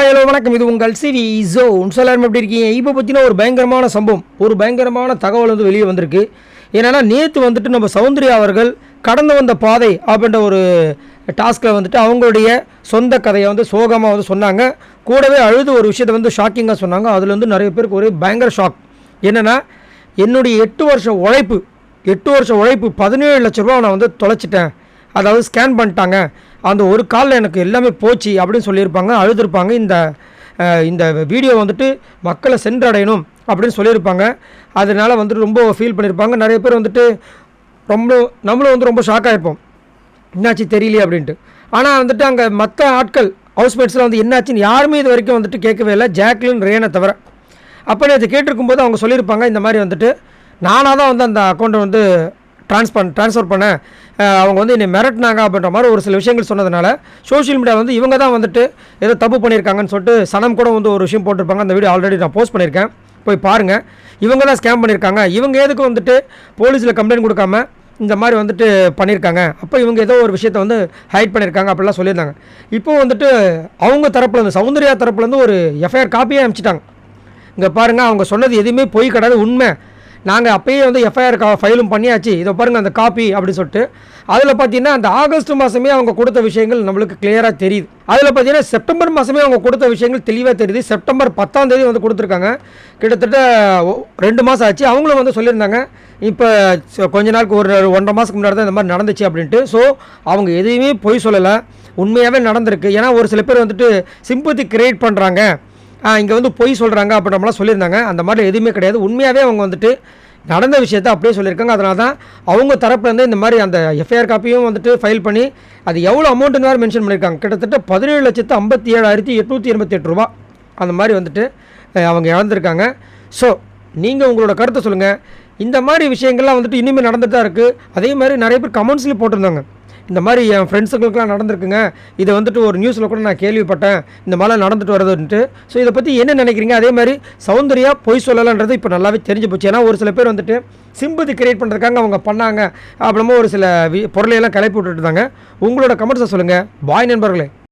Hello வணக்கம். இது உங்கள் சிவி ஜோ எல்லாரும் எப்படி இருக்கீங்க? இப்போ பார்த்தீங்கன்னா ஒரு பயங்கரமான சம்பவம். ஒரு பயங்கரமான தகவல் வந்து வெளியே வந்திருக்கு. என்னென்னா நேற்று வந்துட்டு நம்ம சௌந்தர்யா அவர்கள் கடந்து வந்த பாதை அப்படின்ற ஒரு டாஸ்கில் வந்துட்டு அவங்களுடைய சொந்த கதையை வந்து சோகமாக வந்து சொன்னாங்க. கூடவே அழுது ஒரு விஷயத்தை வந்து ஷாக்கிங்காக சொன்னாங்க. அதில் வந்து நிறைய பேருக்கு ஒரு பயங்கர ஷாக் என்னென்னா என்னுடைய எட்டு வருஷம் உழைப்பு எட்டு வருஷம் உழைப்பு பதினேழு லட்ச ரூபா நான் வந்து தொலைச்சிட்டேன். அதாவது ஸ்கேன் பண்ணிட்டாங்க. அந்த ஒரு காலில் எனக்கு எல்லாமே போச்சு அப்படின்னு சொல்லியிருப்பாங்க அழுதுருப்பாங்க. இந்த இந்த வீடியோ வந்துட்டு மக்களை சென்றடையணும் அப்படின்னு சொல்லியிருப்பாங்க. அதனால் வந்துட்டு ரொம்ப ஃபீல் பண்ணியிருப்பாங்க. நிறைய பேர் வந்துட்டு ரொம்ப நம்மளும் வந்து ரொம்ப ஷாக் ஆகிருப்போம் என்னாச்சு தெரியலையே அப்படின்ட்டு. ஆனால் வந்துட்டு அங்கே மற்ற ஆட்கள் ஹவுஸ்மேட்ஸில் வந்து என்னாச்சுன்னு யாருமே இது வரைக்கும் வந்துட்டு கேட்கவே இல்லை. ஜாக்லின் ரேனை தவிர. அப்போ நேற்று கேட்டிருக்கும்போது அவங்க சொல்லியிருப்பாங்க இந்த மாதிரி வந்துட்டு நானாக தான் வந்து அந்த அக்கௌண்ட்டை வந்து ட்ரான்ஸ்பர் ட்ரான்ஸ்ஃபர் பண்ணேன். அவங்க வந்து என்னை மிரட்டினாங்க அப்படின்ற மாதிரி ஒரு சில விஷயங்கள் சொன்னதுனால சோஷியல் மீடியாவில் வந்து இவங்க தான் வந்துட்டு ஏதோ தப்பு பண்ணியிருக்காங்கன்னு சொல்லிட்டு சனம் கூட வந்து ஒரு விஷயம் போட்டிருப்பாங்க. அந்த வீடியோ ஆல்ரெடி நான் போஸ்ட் பண்ணியிருக்கேன். போய் பாருங்கள் இவங்க தான் ஸ்கேம் பண்ணியிருக்காங்க. இவங்க எதுக்கு வந்துட்டு போலீஸில் கம்ப்ளைண்ட் கொடுக்காம இந்த மாதிரி வந்துட்டு பண்ணியிருக்காங்க? அப்போ இவங்க ஏதோ ஒரு விஷயத்தை வந்து ஹைட் பண்ணியிருக்காங்க அப்படிலாம் சொல்லியிருந்தாங்க. இப்போ வந்துட்டு அவங்க தரப்புலேருந்து சௌந்தர்யா தரப்புலேருந்து ஒரு எஃப்ஐஆர் காப்பியே அனுப்பிச்சிட்டாங்க. இங்கே பாருங்கள் அவங்க சொன்னது எதுவுமே பொய் கிடையாது உண்மை. நாங்கள் அப்பயே வந்து எஃப்ஐஆர் கா ஃபைலும் பண்ணியாச்சு. இதை பாருங்கள் அந்த காப்பி அப்படின்னு சொல்லிட்டு. அதில் பார்த்தீங்கன்னா அந்த ஆகஸ்ட் மாதமே அவங்க கொடுத்த விஷயங்கள் நம்மளுக்கு கிளியராக தெரியுது. அதில் பார்த்தீங்கன்னா செப்டம்பர் மாதமே அவங்க கொடுத்த விஷயங்கள் தெளிவாக தெரியுது. செப்டம்பர் பத்தாம் தேதி வந்து கொடுத்துருக்காங்க. கிட்டத்தட்ட ரெண்டு மாதம் ஆச்சு. அவங்களும் வந்து சொல்லியிருந்தாங்க இப்போ ச- கொஞ்ச நாளுக்கு ஒரு ஒன்றரை மாதத்துக்கு முன்னாடி தான் இந்த மாதிரி நடந்துச்சு அப்படின்ட்டு. ஸோ அவங்க எதையுமே பொய் சொல்லலை. உண்மையாகவே நடந்திருக்கு. ஏன்னா ஒரு சில பேர் வந்துட்டு சிம்பத்தி கிரியேட் பண்ணுறாங்க இங்கே வந்து பொய் சொல்கிறாங்க அப்படின்றலாம் சொல்லியிருந்தாங்க. அந்த மாதிரி எதுவுமே கிடையாது. உண்மையாகவே அவங்க வந்துட்டு நடந்த விஷயத்த அப்படியே சொல்லியிருக்காங்க. அதனால தான் அவங்க தரப்புலேருந்து இந்த மாதிரி அந்த எஃப்ஐஆர் காப்பியும் வந்துட்டு ஃபைல் பண்ணி அது எவ்வளோ அமௌண்ட்டுன்னு வேறு மென்ஷன் பண்ணியிருக்காங்க. கிட்டத்தட்ட பதினேழு லட்சத்து ஐம்பத்தி ஏழாயிரத்தி எட்நூற்றி எண்பத்தி எட்டு ரூபா. அந்த மாதிரி வந்துட்டு அவங்க இழந்திருக்காங்க. ஸோ நீங்கள் உங்களோட கருத்தை சொல்லுங்கள் இந்த மாதிரி விஷயங்கள்லாம் வந்துட்டு இனிமேல் நடந்துட்டு தான் இருக்குது அதே மாதிரி நிறைய பேர் கமெண்ட்ஸ்லேயும் போட்டிருந்தாங்க. இந்த மாதிரி என் ஃப்ரெண்ட்ஸுங்களுக்குலாம் நடந்திருக்குங்க. இதை வந்துட்டு ஒரு நியூஸில் கூட நான் கேள்விப்பட்டேன். இந்த மாதிரிலாம் நடந்துட்டு வரதுன்ட்டு. ஸோ இதை பற்றி என்ன நினைக்கிறீங்க? அதே மாதிரி சௌந்தர்யா பொய் சொல்லலான்றது இப்போ நல்லாவே தெரிஞ்சு போச்சு. ஏன்னா ஒரு சில பேர் வந்துட்டு சிம்பதி கிரியேட் பண்ணுறதுக்காக அவங்க பண்ணாங்க. அப்புறமா ஒரு சில வி- பொருளையெல்லாம் கிளப்பி விட்டுட்டு இருந்தாங்க உங்களோட கமெண்ட்ஸை சொல்லுங்கள் பாய் நண்பர்களே.